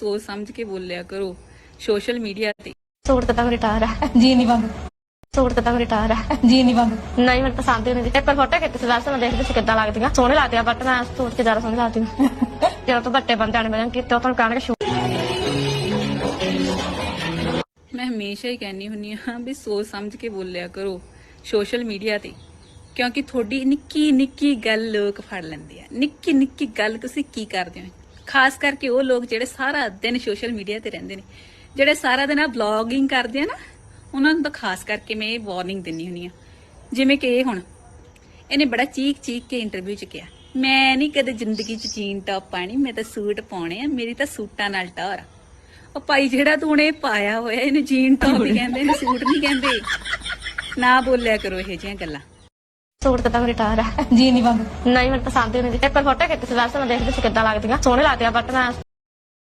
ਸੋਚ ਸਮਝ ਕੇ ਬੋਲਿਆ ਕਰੋ। ਸੋਸ਼ਲ ਮੀਡੀਆ ਤੇ ਸੂਟ ਤਾਂ ਮੇਰੀ ਟਾਰ ਹੈ ਜੀ ਨਹੀਂ ਬੰਦ ਸੂਟ ਤਾਂ ਮੇਰੀ ਟਾਰ ਹੈ ਜੀ ਨਹੀਂ ਬੰਦ ਨਹੀਂ ਮੈਨੂੰ ਪਸੰਦ ਹੀ ਨਹੀਂ ਇੱਕ ਵਾਰ ਫੋਟੋ ਕੀਤੀ ਵੈਸੇ ਮੈਂ ਦੇਖਦੀ ਸੀ ਕਿੱਦਾਂ ਲੱਗਦੀਆਂ। ਸੋਹਣੇ ਲੱਗਦੀਆਂ ਬਟ ਮੈਂ ਸੂਟ 'ਚ ਜ਼ਿਆਦਾ ਸੋਹਣੀ ਲੱਗਦੀ ਹਾਂ। ਜਦੋਂ ਤੋਂ ਵੱਡੇ ਬੰਦਿਆਂ ਨੇ ਮਿਲਣ ਕੀਤੇ ਉਹ ਤੁਹਾਨੂੰ ਕਹਿਣਗੇ ਸ਼ੂ ਮੈਂ ਹਮੇਸ਼ਾ ਹੀ ਕਹਿੰਨੀ ਹੁੰਨੀ ਹਾਂ ਵੀ ਸੋਚ ਸਮਝ ਕੇ ਬੋਲਿਆ ਕਰੋ ਸੋਸ਼ਲ ਮੀਡੀਆ ਤੇ ਕਿਉਂਕਿ ਤੁਹਾਡੀ ਨਿੱਕੀ ਨਿੱਕੀ ਗੱਲ ਲੋਕ ਫੜ ਲੈਂਦੇ ਆ। ਨਿੱਕੀ ਨਿੱਕੀ ਗੱਲ ਤੁਸੀਂ ਕੀ ਕਰਦੇ ਹੋ? ਖਾਸ ਕਰਕੇ ਉਹ ਲੋਕ ਜਿਹੜੇ ਸਾਰਾ ਦਿਨ ਸੋਸ਼ਲ ਮੀਡੀਆ ਤੇ ਰਹਿੰਦੇ ਨੇ, ਜਿਹੜੇ ਸਾਰਾ ਦਿਨ ਆ ਬਲੌਗਿੰਗ ਕਰਦੇ ਆ ਨਾ, ਉਹਨਾਂ ਨੂੰ ਤਾਂ ਖਾਸ ਕਰਕੇ ਮੈਂ ਇਹ ਵਾਰਨਿੰਗ ਦਿੰਨੀ ਹੁੰਨੀ ਆ। ਜਿਵੇਂ ਕਿ ਇਹ ਹੁਣ, ਇਹਨੇ ਬੜਾ ਚੀਕ ਚੀਕ ਕੇ ਇੰਟਰਵਿਊ ਚ ਕਿਹਾ, ਮੈਂ ਨਹੀਂ ਕਦੇ ਜ਼ਿੰਦਗੀ ਚ ਜੀਨ ਟੌਪ ਪਾਣੀ, ਮੈਂ ਤਾਂ ਸੂਟ ਪਾਉਣੇ ਆ, ਮੇਰੀ ਤਾਂ ਸੂਟਾਂ ਨਾਲ ਟੌਰ ਉਹ ਭਾਈ ਜਿਹੜਾ ਤੂੰ ਨੇ ਪਾਇਆ ਹੋਇਆ, ਇਹਨੂੰ ਜੀਨ ਟੌਪ ਹੀ ਕਹਿੰਦੇ ਨੇ, ਸੂਟ ਨਹੀਂ ਕਹਿੰਦੇ। ਨਾ ਬੋਲਿਆ ਕਰੋ ਇਹੋ ਜਿਹੀਆਂ ਗੱਲਾਂ। ਸੂਟ ਤਾਂ ਮੇਰੀ ਟਾਰ ਹੈ ਜੀ ਨਹੀਂ ਬੰਦ। ਨਹੀਂ ਮੈਨੂੰ ਪਸੰਦ ਹੀ ਨਹੀਂ ਇੱਕ ਵਾਰ ਫੋਟੋ ਕੀਤੀ ਸੀ ਵੈਸੇ ਮੈਂ ਦੇਖਦੀ ਸੀ ਕਿੱਦਾਂ ਲੱਗਦੀਆਂ। ਸੋਹਣੇ ਲੱਗਦੀਆਂ ਬਟ ਮੈਂ